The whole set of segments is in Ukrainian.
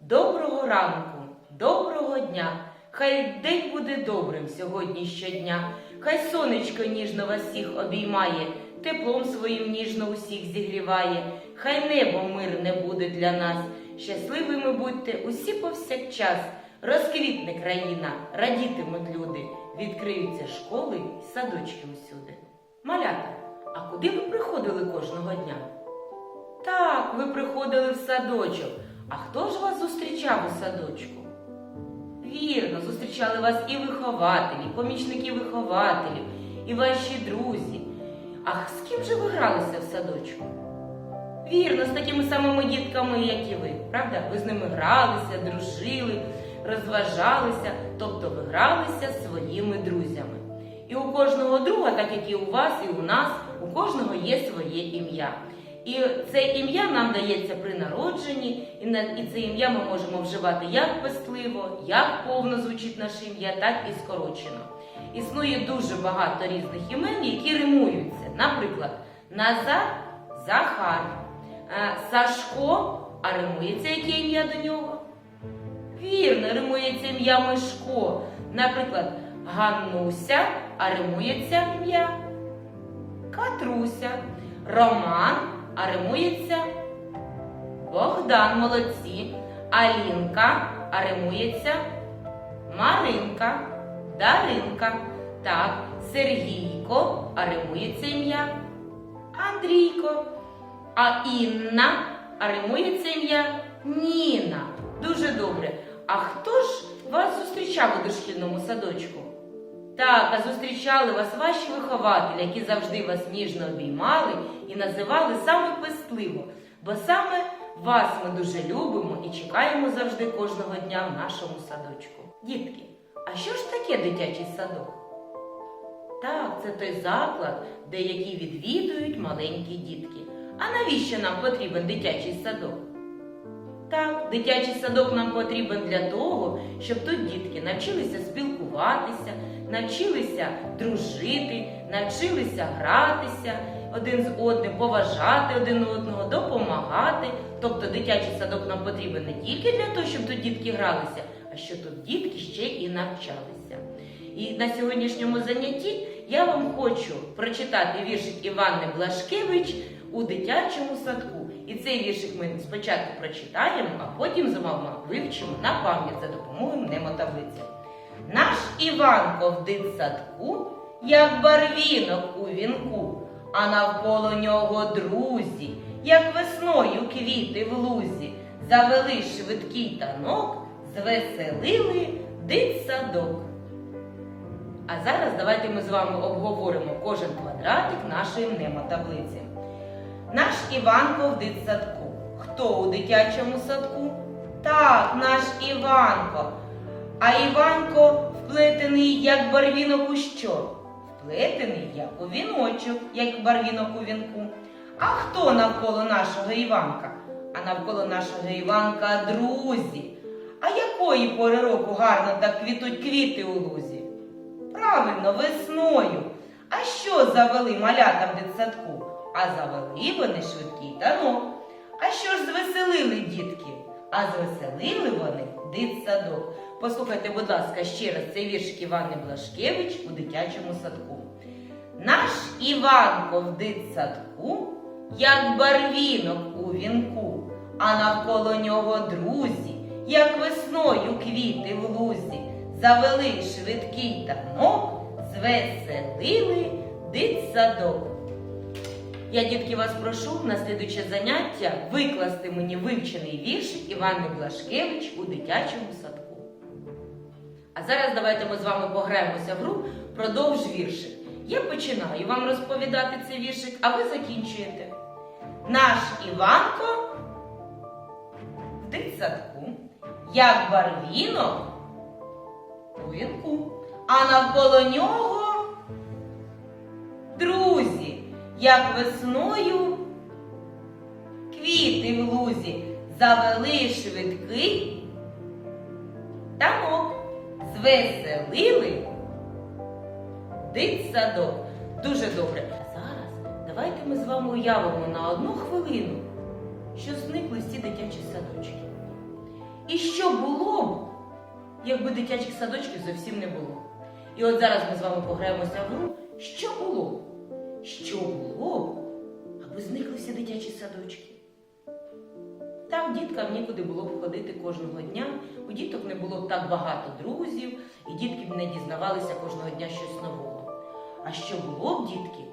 Доброго ранку, доброго дня. Хай день буде добрим сьогодні щодня. Хай сонечко ніжно вас всіх обіймає, теплом своїм ніжно усіх зігріває. Хай небо мирне буде для нас. Щасливими будьте усі повсякчас. Розквітне країна, радітимуть люди, відкриються школи й садочки усюди. Малята, а куди ви приходили кожного дня? Так, ви приходили в садочок. А хто ж вас зустрічав у садочку? Вірно, зустрічали вас і вихователі, і помічники вихователів, і ваші друзі. А з ким же ви гралися в садочку? Вірно, з такими самими дітками, як і ви. Правда? Ви з ними гралися, дружили, розважалися, тобто ви гралися своїми друзями. І у кожного друга, так як і у вас, і у нас, у кожного є своє ім'я. І це ім'я нам дається при народженні, і, це ім'я ми можемо вживати як пестливо, як повно звучить наше ім'я, так і скорочено. Існує дуже багато різних імен, які римуються. Наприклад, Назар Захар, Е, Сашко, а римується яке ім'я до нього? Вірно, римується ім'я Мишко. Наприклад, Ганнуся, а римується ім'я Катруся. Роман, а римується Богдан молодці. Алінка, а римується Маринка, Даринка. Так, Сергійко, а римується ім'я Андрійко. А Інна, а римується ім'я Ніна. Дуже добре. А хто ж вас зустрічав у дошкільному садочку? Так, а зустрічали вас ваші вихователі, які завжди вас ніжно обіймали і називали саме пестливо, бо саме вас ми дуже любимо і чекаємо завжди кожного дня в нашому садочку. Дітки, а що ж таке дитячий садок? Так, це той заклад, де які відвідують маленькі дітки. А навіщо нам потрібен дитячий садок? Так, дитячий садок нам потрібен для того, щоб тут дітки навчилися спілкуватися, навчилися дружити, навчилися гратися один з одним, поважати один одного, допомагати. Тобто дитячий садок нам потрібен не тільки для того, щоб тут дітки гралися, а щоб тут дітки ще і навчалися. І на сьогоднішньому занятті я вам хочу прочитати віршик Іванни Блашкевич у дитячому садку. І цей віршик ми спочатку прочитаємо, а потім з вами вивчимо на пам'ять за допомогою мнемотаблиці. Наш Іванко в дитсадку, як барвінок у вінку, а навколо нього друзі, як весною квіти в лузі, завели швидкий танок, звеселили дитсадок. А зараз давайте ми з вами обговоримо кожен квадратик нашої мнемотаблиці. Наш Іванко в дитсадку. Хто у дитячому садку? Так, наш Іванко. А Іванко вплетений, як барвінок у що? Вплетений, як у віночок, як барвінок у вінку. А хто навколо нашого Іванка? А навколо нашого Іванка друзі. А якої пори року гарно так квітуть квіти у лузі? Правильно, весною. А що завели малята в дитсадку? А завели вони швидкий танок. А що ж звеселили дітки? А звеселили вони дитсадок. Послухайте, будь ласка, ще раз цей віршик Івани Блашкевич у дитячому садку. Наш Іванко в дитсадку, як барвінок у вінку, а навколо нього друзі, як весною квіти в лузі, завели швидкий танок, звеселили дитсадок. Я, дітки, вас прошу на слідуче заняття викласти мені вивчений віршик Івани Блашкевич у дитячому садку. А зараз давайте ми з вами пограємося в гру продовж віршик. Я починаю вам розповідати цей віршик, а ви закінчуєте. Наш Іванко в дитсадку, як барвінок у вінку, а навколо нього друзі, як весною квіти в лузі завели швидкий звеселили дитсадок. Дуже добре. А зараз давайте ми з вами уявимо на одну хвилину, що зникли всі дитячі садочки. І що було б, якби дитячих садочків зовсім не було? І от зараз ми з вами пограємося в гру, що було б? Що було б, аби зникли всі дитячі садочки? Так, діткам нікуди було б ходити кожного дня, у діток не було б так багато друзів, і дітки б не дізнавалися кожного дня щось нового. А що було б, дітки,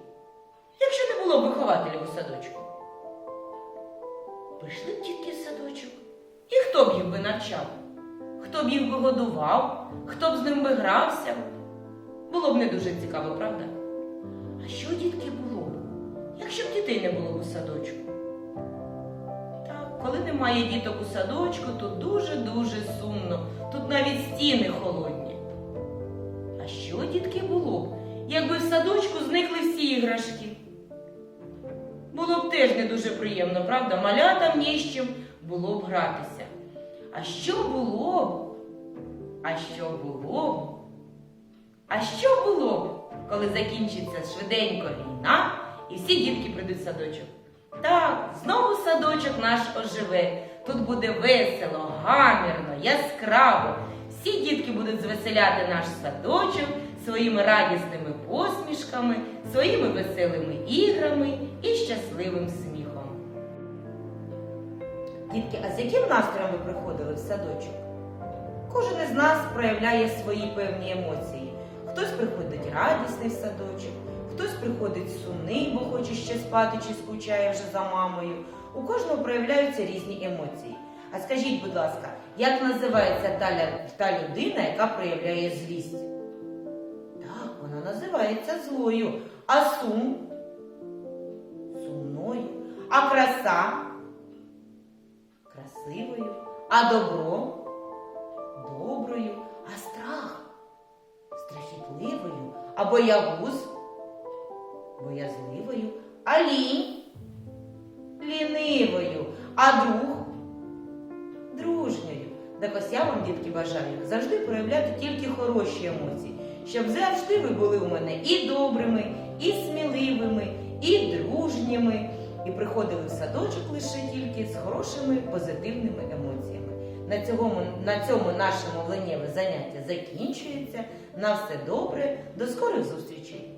якщо не було б вихователів у садочку? Пішли б дітки в садочок. І хто б їх би навчав? Хто б їх би годував? Хто б з ним би грався? Було б не дуже цікаво, правда? А що, дітки, було б, якщо б дітей не було б у садочку? Коли немає діток у садочку, то дуже-дуже сумно. Тут навіть стіни холодні. А що, дітки, було б, якби в садочку зникли всі іграшки? Було б теж не дуже приємно, правда? Малятам ні з чим було б гратися. А що було б? А що було б? А що було б, коли закінчиться швиденько війна і всі дітки прийдуть в садочок? Так, знову садочок наш оживе. Тут буде весело, гамірно, яскраво. Всі дітки будуть звеселяти наш садочок своїми радісними посмішками, своїми веселими іграми і щасливим сміхом. Дітки, а з яким настроєм ви приходили в садочок? Кожен із нас проявляє свої певні емоції. Хтось приходить радісний в садочок, хтось приходить сумний, бо хоче ще спати чи скучає вже за мамою. У кожного проявляються різні емоції. А скажіть, будь ласка, як називається та, та людина, яка проявляє злість? Так, вона називається злою. А сум? Сумною. А краса? Красивою. А добро? Доброю. А страх? Страхітливою. А боягуз? Боязливою. А лінь? Лінивою. А друг? Дружньою. Так ось я вам, дітки, бажаю завжди проявляти тільки хороші емоції, щоб завжди ви були у мене і добрими, і сміливими, і дружніми, і приходили в садочок лише тільки з хорошими позитивними емоціями. На цьому, на цьому наше мовленнєве заняття закінчується. На все добре, до скорих зустрічей!